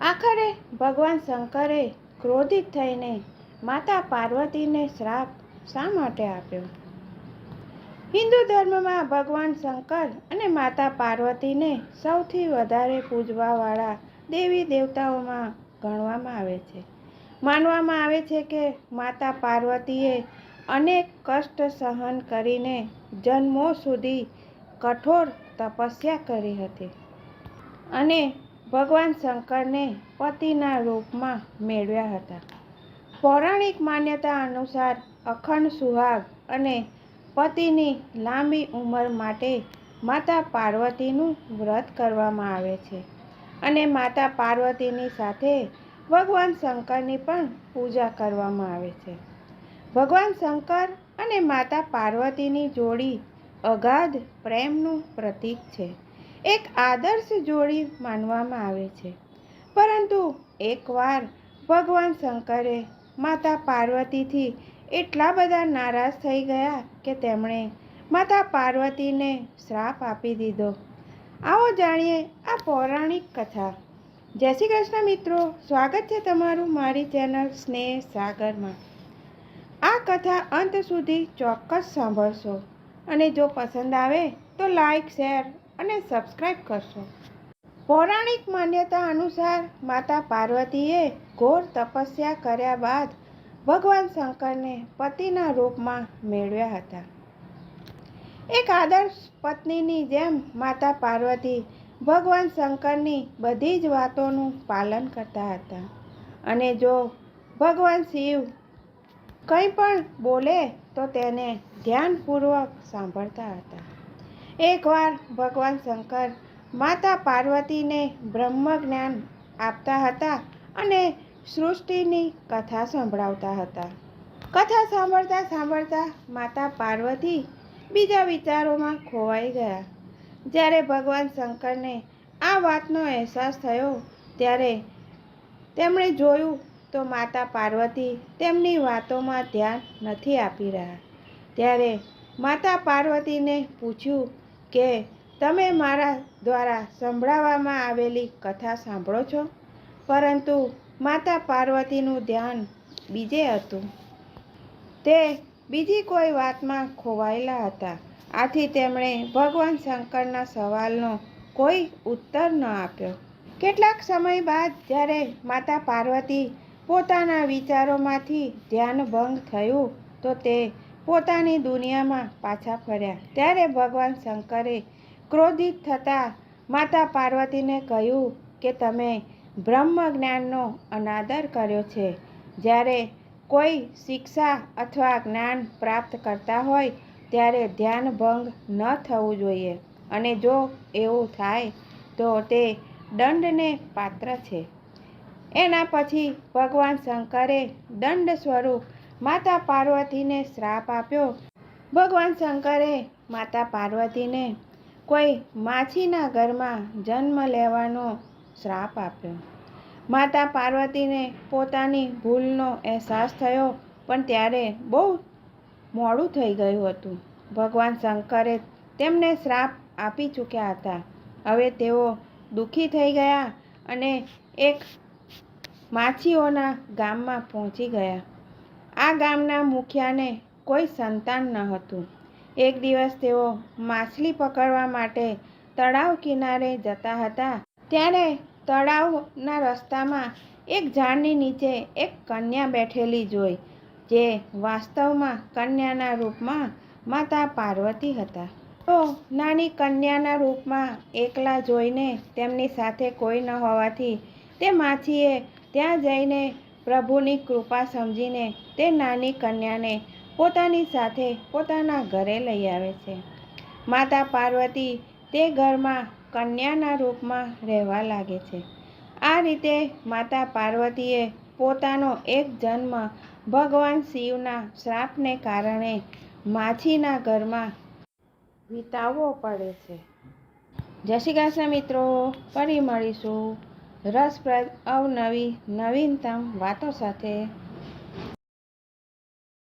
આખરે ભગવાન શંકરે ક્રોધિત થઈને માતા પાર્વતીને શ્રાપ શા માટે આપ્યો? હિન્દુ ધર્મમાં ભગવાન શંકર અને માતા પાર્વતીને સૌથી વધારે પૂજવાવાળા દેવી દેવતાઓમાં ગણવામાં આવે છે. માનવામાં આવે છે કે માતા પાર્વતીએ અનેક કષ્ટ સહન કરીને જન્મો સુધી કઠોર તપસ્યા કરી હતી. અને ભગવાન શંકરને પતિના રૂપમાં મેળવ્યા હતા. પૌરાણિક માન્યતા અનુસાર અખંડ સુહાગ અને પતિની લાંબી ઉંમર માટે માતા પાર્વતીનું વ્રત કરવામાં આવે છે અને માતા પાર્વતીની સાથે ભગવાન શંકરની પણ પૂજા કરવામાં આવે છે. ભગવાન શંકર અને માતા પાર્વતીની જોડી અગાધ પ્રેમનું પ્રતીક છે. એક આદર્શ જોડી માનવામાં આવે છે. પરંતુ એકવાર ભગવાન શંકરે માતા પાર્વતીથી એટલા બધા નારાજ થઈ ગયા કે તેમણે માતા પાર્વતીને શ્રાપ આપી દીધો. આવો જાણીએ આ પૌરાણિક કથા. જય શ્રી કૃષ્ણ મિત્રો, સ્વાગત છે તમારું મારી ચેનલ સ્નેહ સાગરમાં. આ કથા અંત સુધી ચોક્કસ સાંભળશો. અને જો પસંદ આવે તો લાઈક, શેર અને સબસ્ક્રાઈબ કરશો. પૌરાણિક માન્યતા અનુસાર માતા પાર્વતીએ ઘોર તપસ્યા કર્યા બાદ ભગવાન શંકરને પતિના રૂપમાં મેળવ્યા હતા. એક આદર્શ પત્નીની જેમ માતા પાર્વતી ભગવાન શંકરની બધી જ વાતોનું પાલન કરતા હતા. અને જો ભગવાન શિવ કંઈ પણ બોલે તો તેને ધ્યાનપૂર્વક સાંભળતા હતા. એકવાર ભગવાન શંકર માતા પાર્વતીને બ્રહ્મ જ્ઞાન આપતા હતા અને સૃષ્ટિની કથા સંભળાવતા હતા. કથા સાંભળતા સાંભળતા માતા પાર્વતી બીજા વિચારોમાં ખોવાઈ ગયા. જ્યારે ભગવાન શંકરને આ વાતનો અહેસાસ થયો, ત્યારે તેમણે જોયું તો માતા પાર્વતી તેમની વાતોમાં ધ્યાન નથી આપી રહ્યા. ત્યારે માતા પાર્વતીને પૂછ્યું કે તમે મારા દ્વારા સંભળાવવામાં આવેલી કથા સાંભળો છો? પરંતુ માતા પાર્વતીનું ધ્યાન બીજે હતું. તે બીજી કોઈ વાતમાં ખોવાયેલા હતા. આથી તેમણે ભગવાન શંકરના સવાલનો કોઈ ઉત્તર ન આપ્યો. કેટલાક સમય બાદ જ્યારે માતા પાર્વતી પોતાના વિચારોમાંથી ધ્યાનભંગ થયું, તો તે પોતાની દુનિયામાં પાછા ફર્યા. ત્યારે ભગવાન શંકરે ક્રોધિત થતાં માતા પાર્વતીને કહ્યું કે તમે બ્રહ્મ જ્ઞાનનો અનાદર કર્યો છે. જ્યારે કોઈ શિક્ષા અથવા જ્ઞાન પ્રાપ્ત કરતા હોય, ત્યારે ધ્યાન ભંગ ન થવું જોઈએ. અને જો એવું થાય, તો તે દંડને પાત્ર છે. એના પછી ભગવાન શંકરે દંડ સ્વરૂપ માતા પાર્વતીને શ્રાપ આપ્યો. ભગવાન શંકરે માતા પાર્વતીને કોઈ માછીના ઘરમાં જન્મ લેવાનો શ્રાપ આપ્યો. માતા પાર્વતીને પોતાની ભૂલનો અહેસાસ થયો, પણ ત્યારે બહુ મોડું થઈ ગયું હતું. ભગવાન શંકરે તેમને શ્રાપ આપી ચૂક્યા હતા. હવે તેઓ દુઃખી થઈ ગયા અને એક માછીઓના ગામમાં પહોંચી ગયા. આ ગામના મુખિયાને કોઈ સંતાન ન હતું. એક દિવસ તેઓ માછલી પકડવા માટે તળાવ કિનારે જતા હતા. ત્યારે તળાવના રસ્તામાં એક ઝાડની નીચે એક કન્યા બેઠેલી જોઈ, જે વાસ્તવમાં કન્યાના રૂપમાં માતા પાર્વતી હતા. તો નાની કન્યાના રૂપમાં એકલા જોઈને તેમની સાથે કોઈ ન હોવાથી તે માછીએ ત્યાં જઈને પ્રભુની કૃપા સમજીને તે નાની કન્યાને પોતાની સાથે પોતાના ઘરે લઈ આવે છે. માતા પાર્વતી તે ઘરમાં કન્યાના રૂપમાં રહેવા લાગે છે. આ રીતે માતા પાર્વતીએ પોતાનો એક જન્મ ભગવાન શિવના શ્રાપને કારણે માછીના ઘરમાં વિતાવવો પડે છે. કૃષ્ણ મિત્રો, ફરી મળીશું. રસપ્રદ અવનવી નવીનતમ વાતો સાથે